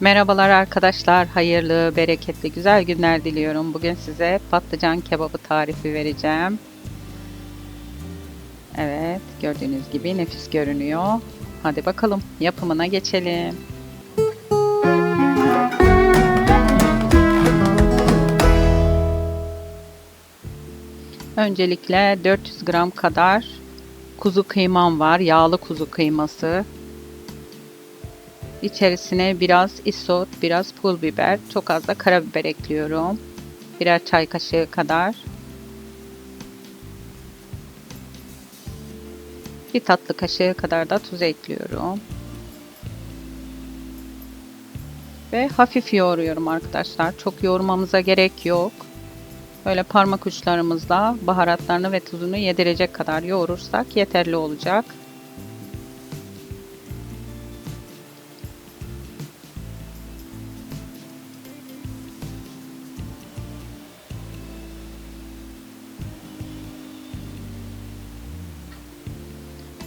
Merhabalar arkadaşlar, hayırlı, bereketli, güzel günler diliyorum. Bugün size patlıcan kebabı tarifi vereceğim. Evet, gördüğünüz gibi nefis görünüyor. Hadi bakalım yapımına geçelim. Öncelikle 400 gram kadar kuzu kıymam var. Yağlı kuzu kıyması. İçerisine biraz isot, biraz pul biber, çok az da karabiber ekliyorum. Birer çay kaşığı kadar. Bir tatlı kaşığı kadar da tuz ekliyorum. Ve hafif yoğuruyorum arkadaşlar. Çok yoğurmamıza gerek yok. Böyle parmak uçlarımızla baharatlarını ve tuzunu yedirecek kadar yoğurursak yeterli olacak.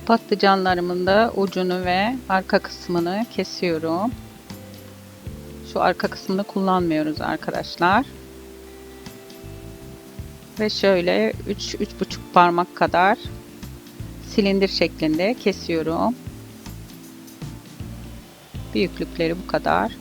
Patlıcanlarımın da ucunu ve arka kısmını kesiyorum. Şu arka kısmını kullanmıyoruz arkadaşlar. Ve şöyle 3-3,5 parmak kadar silindir şeklinde kesiyorum. Büyüklükleri bu kadar.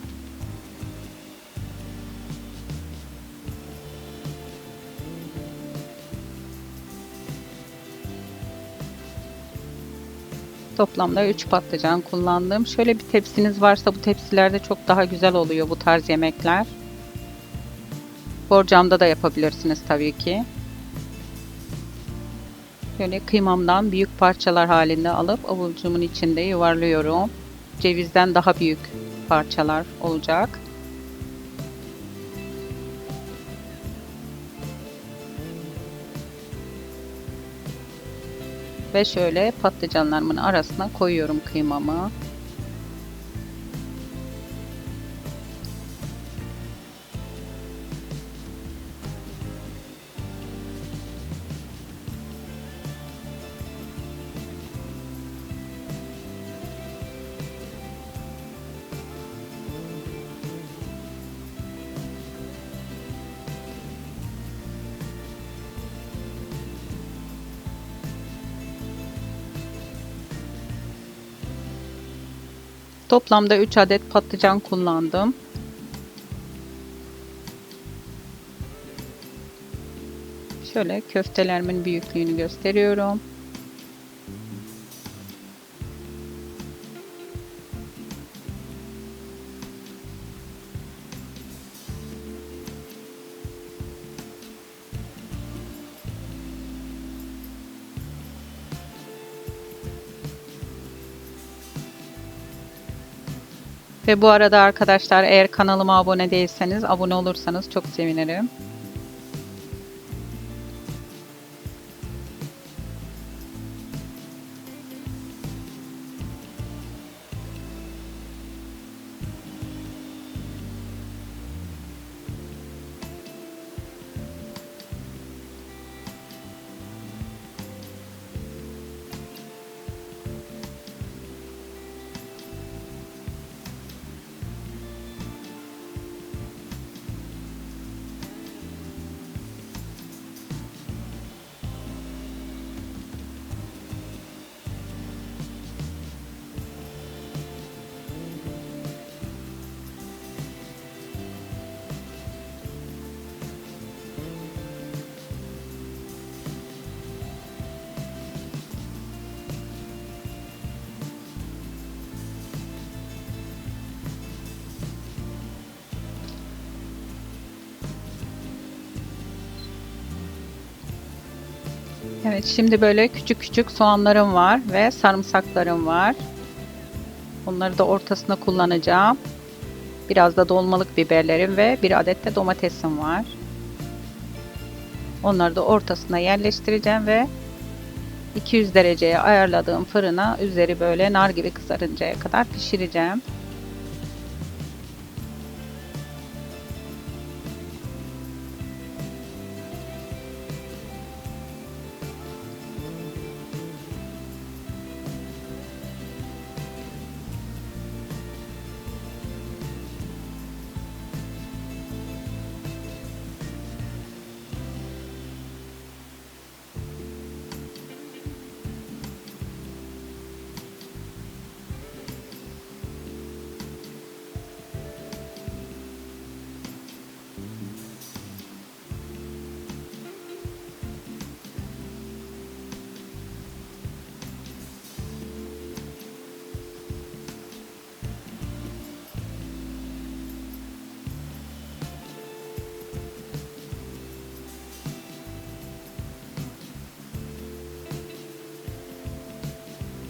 Toplamda 3 patlıcan kullandım. Şöyle bir tepsiniz varsa bu tepsilerde çok daha güzel oluyor bu tarz yemekler. Borcamda da yapabilirsiniz tabii ki. Şöyle kıymamdan büyük parçalar halinde alıp avucumun içinde yuvarlıyorum. Cevizden daha büyük parçalar olacak. Ve şöyle patlıcanlarımın arasına koyuyorum kıymamı. Toplamda 3 adet patlıcan kullandım. Şöyle köftelerimin büyüklüğünü gösteriyorum. Ve bu arada arkadaşlar eğer kanalıma abone değilseniz abone olursanız çok sevinirim. Evet şimdi böyle küçük küçük soğanlarım var ve sarımsaklarım var. Onları da ortasına kullanacağım. Biraz da dolmalık biberlerim ve bir adet de domatesim var. Onları da ortasına yerleştireceğim ve 200 dereceye ayarladığım fırına üzeri böyle nar gibi kızarıncaya kadar pişireceğim.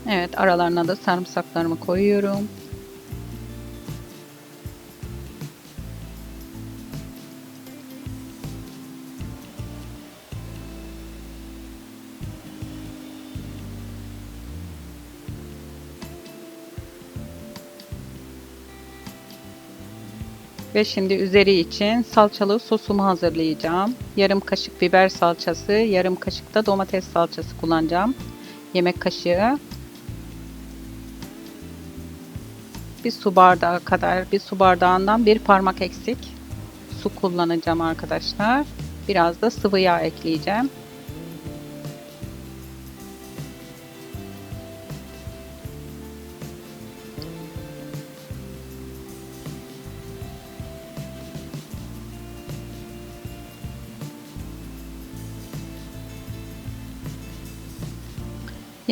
Evet aralarına da sarımsaklarımı koyuyorum. Ve şimdi üzeri için salçalı sosumu hazırlayacağım. Yarım kaşık biber salçası, yarım kaşık da domates salçası kullanacağım. Yemek kaşığı. Bir su bardağı kadar, bir su bardağından bir parmak eksik su kullanacağım arkadaşlar. Biraz da sıvı yağ ekleyeceğim.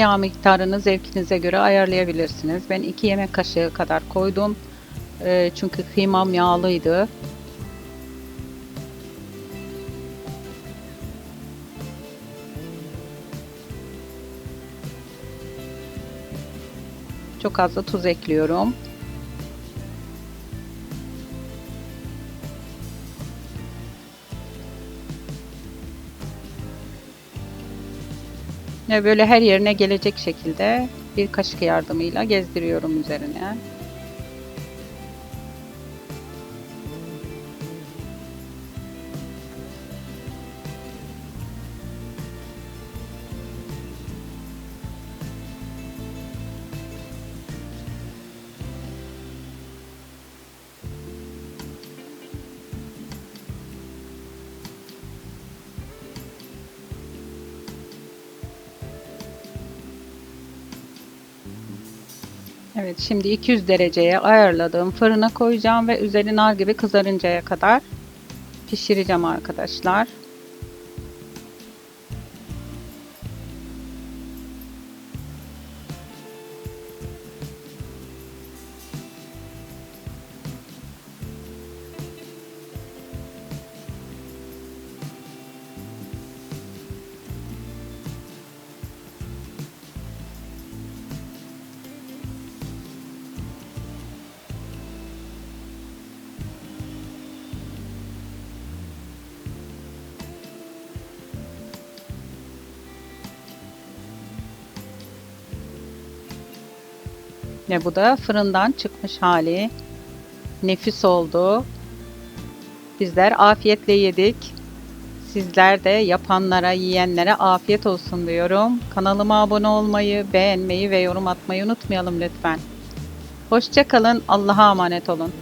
Yağ miktarını zevkinize göre ayarlayabilirsiniz. Ben 2 yemek kaşığı kadar koydum. E, çünkü kıymam yağlıydı. Çok az da tuz ekliyorum. Böyle her yerine gelecek şekilde bir kaşık yardımıyla gezdiriyorum üzerine. Evet şimdi 200 dereceye ayarladığım fırına koyacağım ve üzeri nar gibi kızarıncaya kadar pişireceğim arkadaşlar. Ve bu da fırından çıkmış hali. Nefis oldu. Bizler afiyetle yedik. Sizler de yapanlara, yiyenlere afiyet olsun diyorum. Kanalıma abone olmayı, beğenmeyi ve yorum atmayı unutmayalım lütfen. Hoşçakalın. Allah'a emanet olun.